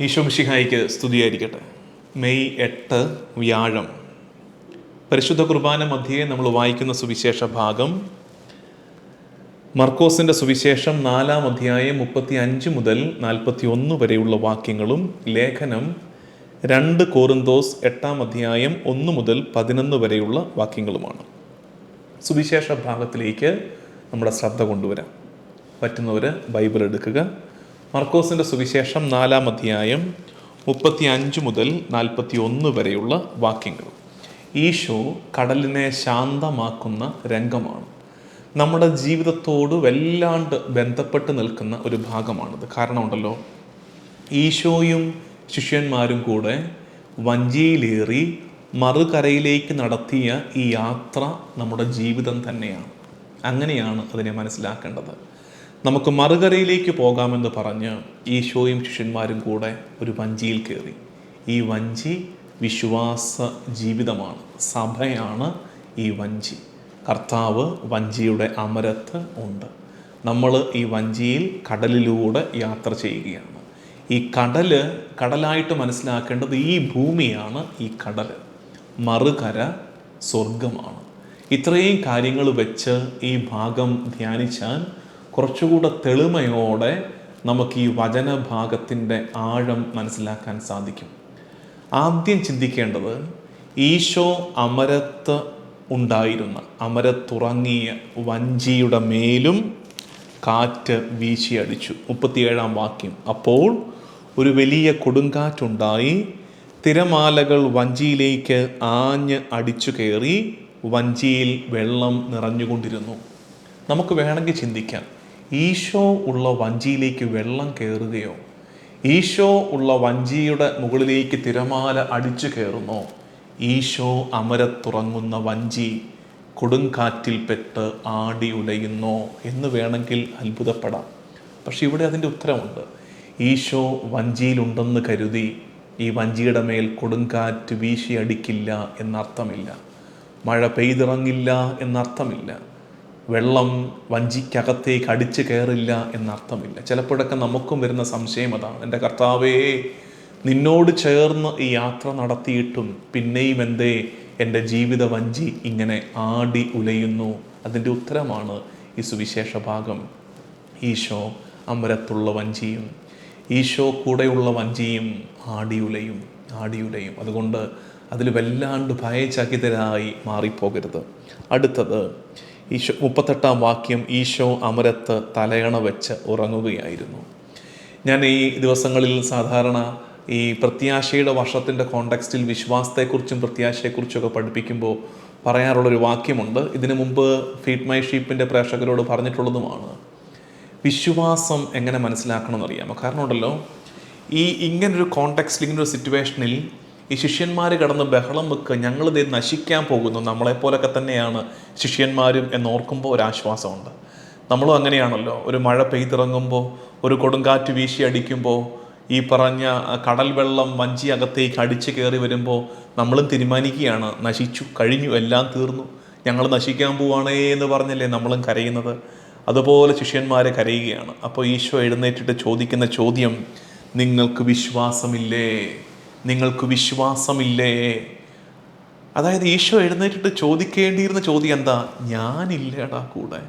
ഈശോമിഷിഹായിക്ക് സ്തുതിയായിരിക്കട്ടെ. മെയ് എട്ട് വ്യാഴം. പരിശുദ്ധ കുർബാന മധ്യേ നമ്മൾ വായിക്കുന്ന സുവിശേഷ ഭാഗം. മർക്കോസിന്റെ സുവിശേഷം നാലാം അധ്യായം മുപ്പത്തി അഞ്ച് മുതൽ നാൽപ്പത്തി ഒന്ന് വരെയുള്ള വാക്യങ്ങളും ലേഖനം രണ്ട് കോറിന്തോസ് എട്ടാം അധ്യായം ഒന്ന് മുതൽ പതിനൊന്ന് വരെയുള്ള വാക്യങ്ങളുമാണ്. സുവിശേഷ ഭാഗത്തിലേക്ക് നമ്മുടെ ശ്രദ്ധ കൊണ്ടുവരാം. പറ്റുന്നവർ ബൈബിൾ എടുക്കുക. മർക്കോസിന്റെ സുവിശേഷം നാലാം അധ്യായം മുപ്പത്തി അഞ്ച് മുതൽ നാൽപ്പത്തി ഒന്ന് വരെയുള്ള വാക്യങ്ങൾ. ഈശോ കടലിനെ ശാന്തമാക്കുന്ന രംഗമാണ്. നമ്മുടെ ജീവിതത്തോട് വല്ലാണ്ട് ബന്ധപ്പെട്ട് നിൽക്കുന്ന ഒരു ഭാഗമാണിത്. കാരണമുണ്ടല്ലോ ഈശോയും ശിഷ്യന്മാരും കൂടെ വഞ്ചിയിലേറി മറുകരയിലേക്ക് നടത്തിയ ഈ യാത്ര നമ്മുടെ ജീവിതം തന്നെയാണ്. അങ്ങനെയാണ് അതിനെ മനസ്സിലാക്കേണ്ടത്. നമുക്ക് മറുകരയിലേക്ക് പോകാമെന്ന് പറഞ്ഞ് ഈശോയും ശിഷ്യന്മാരും കൂടെ ഒരു വഞ്ചിയിൽ കയറി. ഈ വഞ്ചി വിശ്വാസ ജീവിതമാണ്. സഭയാണ് ഈ വഞ്ചി. കർത്താവ് വഞ്ചിയുടെ അമരത്ത് ഉണ്ട്. നമ്മൾ ഈ വഞ്ചിയിൽ കടലിലൂടെ യാത്ര ചെയ്യുകയാണ്. ഈ കടൽ കടലായിട്ട് മനസ്സിലാക്കേണ്ടത് ഈ ഭൂമിയാണ് ഈ കടൽ മറുകര സ്വർഗമാണ് ഇത്രയും കാര്യങ്ങൾ വെച്ച് ഈ ഭാഗം ധ്യാനിച്ചാൽ കുറച്ചുകൂടെ തെളിമയോടെ നമുക്ക് ഈ വചനഭാഗത്തിന്റെ ആഴം മനസ്സിലാക്കാൻ സാധിക്കും. ആദ്യം ചിന്തിക്കേണ്ടത് ഈശോ അമരത്ത് ഉണ്ടായിരുന്ന അമരത്തുറങ്ങിയ വഞ്ചിയുടെ മേലും കാറ്റ് വീശിയടിച്ചു മുപ്പത്തിയേഴാം വാക്യം. അപ്പോൾ ഒരു വലിയ കൊടുങ്കാറ്റുണ്ടായി തിരമാലകൾ വഞ്ചിയിലേക്ക് ആഞ്ഞ് അടിച്ചു കയറി വഞ്ചിയിൽ വെള്ളം നിറഞ്ഞുകൊണ്ടിരുന്നു. നമുക്ക് വേണമെങ്കിൽ ചിന്തിക്കാം. ഈശോ ഉള്ള വഞ്ചിയിലേക്ക് വെള്ളം കയറുകയോ ഈശോ ഉള്ള വഞ്ചിയുടെ മുകളിലേക്ക് തിരമാല അടിച്ചു കയറുന്നോ. ഈശോ അമരത്തുറങ്ങുന്ന വഞ്ചി കൊടുങ്കാറ്റിൽപ്പെട്ട് ആടി ഉലയുന്നു എന്ന് വേണമെങ്കിൽ അത്ഭുതപ്പെടാം. പക്ഷെ ഇവിടെ അതിന്റെ ഉത്തരമുണ്ട്. ഈശോ വഞ്ചിയിലുണ്ടെന്ന് കരുതി ഈ വഞ്ചിയുടെ മേൽ കൊടുങ്കാറ്റ് വീശിയടിക്കില്ല എന്നർത്ഥമില്ല. മഴ പെയ്തിറങ്ങില്ല എന്നർത്ഥമില്ല. വെള്ളം വഞ്ചിക്കകത്തേക്ക് അടിച്ചു കയറില്ല എന്നർത്ഥമില്ല. ചിലപ്പോഴൊക്കെ നമുക്കും വരുന്ന സംശയം അതാണ്. എന്റെ കർത്താവേ നിന്നോട് ചേർന്ന് ഈ യാത്ര നടത്തിയിട്ടും പിന്നെയും എന്തേ എന്റെ ജീവിത വഞ്ചി ഇങ്ങനെ ആടി ഉലയുന്നു. അതിന്റെ ഉത്തരമാണ് ഈ സുവിശേഷ ഭാഗം. ഈശോ അമരത്തുള്ള വഞ്ചിയും ഈശോ കൂടെയുള്ള വഞ്ചിയും ആടിയുലയും ആടിയുലയും അതുകൊണ്ട് അതിൽ വല്ലാണ്ട് ഭയചകിതരായി മാറിപ്പോകരുത്. അടുത്തത് ഈശോ മുപ്പത്തെട്ടാം വാക്യം ഈശോ അമരത്ത് തലയണ വെച്ച് ഉറങ്ങുകയായിരുന്നു. ഞാൻ ഈ ദിവസങ്ങളിൽ സാധാരണ ഈ പ്രത്യാശയുടെ വർഷത്തിന്റെ കോണ്ടെക്സ്റ്റിൽ വിശ്വാസത്തെക്കുറിച്ചും പ്രത്യാശയെക്കുറിച്ചൊക്കെ പഠിപ്പിക്കുമ്പോൾ പറയാറുള്ളൊരു വാക്യമുണ്ട്. ഇതിനു മുമ്പ് ഫീഡ് മൈ ഷീപ്പിന്റെ പ്രേക്ഷകരോട് പറഞ്ഞിട്ടുള്ളതുമാണ്. വിശ്വാസം എങ്ങനെ മനസ്സിലാക്കണമെന്ന് അറിയാമോ കാരണം ഉണ്ടല്ലോ ഈ ഇങ്ങനൊരു കോണ്ടെക്സ്റ്റിൽ ഇങ്ങനൊരു സിറ്റുവേഷനിൽ ഈ ശിഷ്യന്മാർ കടന്ന് ബഹളം വെക്കുക ഞങ്ങളിത് നശിക്കാൻ പോകുന്നു നമ്മളെപ്പോലൊക്കെ തന്നെയാണ് ശിഷ്യന്മാരും എന്നോർക്കുമ്പോൾ ഒരാശ്വാസമുണ്ട്. നമ്മളും അങ്ങനെയാണല്ലോ ഒരു മഴ പെയ്തിറങ്ങുമ്പോൾ ഒരു കൊടുങ്കാറ്റ് വീശി അടിക്കുമ്പോൾ ഈ പറഞ്ഞ കടൽ വെള്ളം വഞ്ചി അകത്തേക്ക് അടിച്ച് കയറി വരുമ്പോൾ നമ്മളും തീരുമാനിക്കുകയാണ് നശിച്ചു കഴിഞ്ഞു എല്ലാം തീർന്നു ഞങ്ങൾ നശിക്കാൻ പോവാണേ എന്ന് പറഞ്ഞല്ലേ നമ്മളും കരയുന്നത്? അതുപോലെ ശിഷ്യന്മാർ കരയുകയാണ്. അപ്പോൾ ഈശോ എഴുന്നേറ്റിട്ട് ചോദിക്കുന്ന ചോദ്യം നിങ്ങൾക്ക് വിശ്വാസമില്ലേ? നിങ്ങൾക്ക് വിശ്വാസമില്ലേ? അതായത് ഈശോ എഴുന്നേറ്റിട്ട് ചോദിക്കേണ്ടിയിരുന്ന ചോദ്യം എന്താ? ഞാനില്ലേടാ കൂടെ.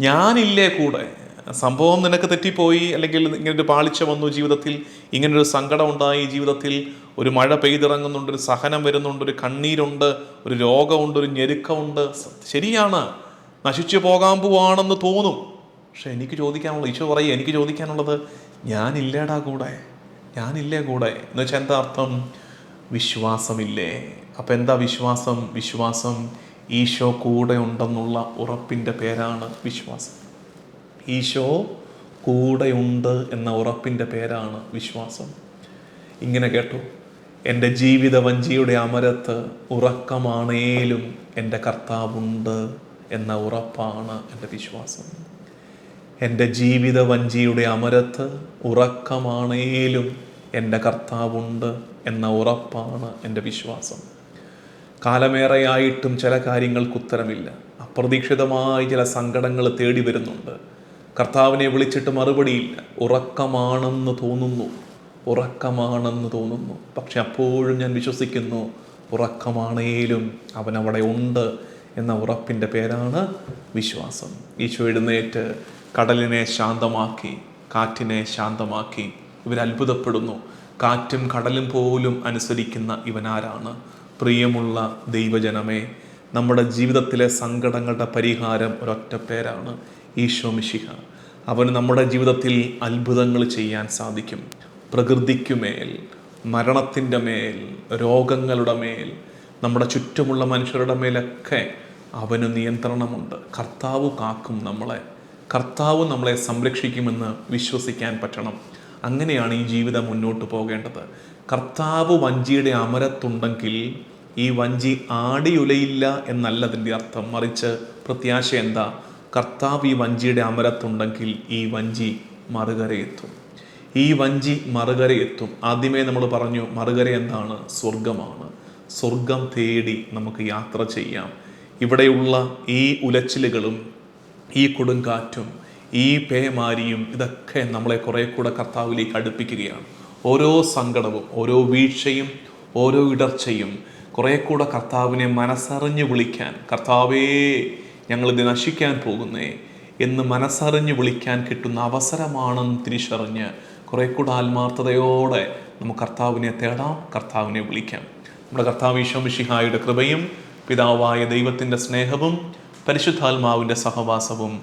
ഞാനില്ലേ കൂടെ? സംഭവം നിനക്ക് തെറ്റിപ്പോയി അല്ലെങ്കിൽ ഇങ്ങനൊരു പാളിച്ച വന്നു ജീവിതത്തിൽ ഇങ്ങനൊരു സങ്കടം ഉണ്ടായി ജീവിതത്തിൽ ഒരു മഴ പെയ്തിറങ്ങുന്നുണ്ട് ഒരു സഹനം വരുന്നുണ്ട് ഒരു കണ്ണീരുണ്ട് ഒരു രോഗമുണ്ട് ഒരു ഞെരുക്കമുണ്ട്. ശരിയാണ്. നശിച്ചു പോകാൻ പോവാണെന്ന് തോന്നും. പക്ഷെ എനിക്ക് ചോദിക്കാനുള്ള ഈശോ പറയുക എനിക്ക് ചോദിക്കാനുള്ളത് ഞാനില്ലേടാ കൂടെ. ഞാനില്ലേ കൂടെ? എന്ന് വെച്ചാൽ എന്താ അർത്ഥം? വിശ്വാസമില്ലേ. അപ്പം എന്താ വിശ്വാസം? വിശ്വാസം ഈശോ കൂടെ ഉണ്ടെന്നുള്ള ഉറപ്പിന്റെ പേരാണ് വിശ്വാസം. ഈശോ കൂടെയുണ്ട് എന്ന ഉറപ്പിന്റെ പേരാണ് വിശ്വാസം. ഇങ്ങനെ കേട്ടു. എന്റെ ജീവിത വഞ്ചിയുടെ അമരത്ത് ഉറക്കമാണേലും എന്റെ കർത്താവുണ്ട് എന്ന ഉറപ്പാണ് എന്റെ വിശ്വാസം. എന്റെ ജീവിത വഞ്ചിയുടെ അമരത്ത് ഉറക്കമാണേലും എന്റെ കർത്താവുണ്ട് എന്ന ഉറപ്പാണ് എന്റെ വിശ്വാസം. കാലമേറെയായിട്ടും ചില കാര്യങ്ങൾക്ക് ഉത്തരമില്ല. അപ്രതീക്ഷിതമായി ചില സങ്കടങ്ങൾ തേടി വരുന്നുണ്ട്. കർത്താവിനെ വിളിച്ചിട്ട് മറുപടിയില്ല. ഉറക്കമാണെന്ന് തോന്നുന്നു. ഉറക്കമാണെന്ന് തോന്നുന്നു. പക്ഷെ അപ്പോഴും ഞാൻ വിശ്വസിക്കുന്നു ഉറക്കമാണേലും അവൻ അവിടെ ഉണ്ട് എന്ന ഉറപ്പിന്റെ പേരാണ് വിശ്വാസം. ഈശോ എഴുന്നേറ്റ് കടലിനെ ശാന്തമാക്കി കാറ്റിനെ ശാന്തമാക്കി ഇവർ അത്ഭുതപ്പെടുന്നു കാറ്റും കടലും പോലും അനുസരിക്കുന്ന ഇവനാരാണ്? പ്രിയമുള്ള ദൈവജനമേ നമ്മുടെ ജീവിതത്തിലെ സങ്കടങ്ങളുടെ പരിഹാരം ഒരൊറ്റ പേരാണ് ഈശോ മിശിഹ. അവന് നമ്മുടെ ജീവിതത്തിൽ അത്ഭുതങ്ങൾ ചെയ്യാൻ സാധിക്കും. പ്രകൃതിക്കുമേൽ മരണത്തിന്റെ മേൽ രോഗങ്ങളുടെ മേൽ നമ്മുടെ ചുറ്റുമുള്ള മനുഷ്യരുടെ മേലൊക്കെ അവന് നിയന്ത്രണമുണ്ട്. കർത്താവ് കാക്കും നമ്മളെ. കർത്താവ് നമ്മളെ സംരക്ഷിക്കുമെന്ന് വിശ്വസിക്കാൻ പറ്റണം. അങ്ങനെയാണ് ഈ ജീവിതം മുന്നോട്ട് പോകേണ്ടത്. കർത്താവ് വഞ്ചിയുടെ അമരത്തുണ്ടെങ്കിൽ ഈ വഞ്ചി ആടിയുലയില്ല എന്നല്ല അതിന്റെ അർത്ഥം. മറിച്ച് പ്രത്യാശ എന്താ? കർത്താവ് ഈ വഞ്ചിയുടെ അമരത്തുണ്ടെങ്കിൽ ഈ വഞ്ചി മറുകരയെത്തും ഈ വഞ്ചി മറുകരയെത്തും ആദ്യമേ നമ്മൾ പറഞ്ഞു മറുകര എന്താണ്? സ്വർഗമാണ് സ്വർഗം തേടി നമുക്ക് യാത്ര ചെയ്യാം. ഇവിടെയുള്ള ഈ ഉലച്ചിലുകളും ഈ കൊടുങ്കാറ്റും ഈ പേമാരിയും ഇതൊക്കെ നമ്മളെ കുറെ കൂടെ കർത്താവിലേക്ക് അടുപ്പിക്കുകയാണ്. ഓരോ സങ്കടവും ഓരോ വീഴ്ചയും ഓരോ ഇടർച്ചയും കുറെ കൂടെ കർത്താവിനെ മനസ്സറിഞ്ഞ് വിളിക്കാൻ കർത്താവേ ഞങ്ങളിത് നശിക്കാൻ പോകുന്നേ എന്ന് മനസ്സറിഞ്ഞ് വിളിക്കാൻ കിട്ടുന്ന അവസരമാണെന്ന് തിരിച്ചറിഞ്ഞ് കുറെ കൂടെ ആത്മാർത്ഥതയോടെ നമുക്ക് കർത്താവിനെ തേടാം കർത്താവിനെ വിളിക്കാം. നമ്മുടെ കർത്താവ് ഈശോമിഷിഹായുടെ കൃപയും പിതാവായ ദൈവത്തിന്റെ സ്നേഹവും പരിശുദ്ധാത്മാവിന്റെ സഹവാസവും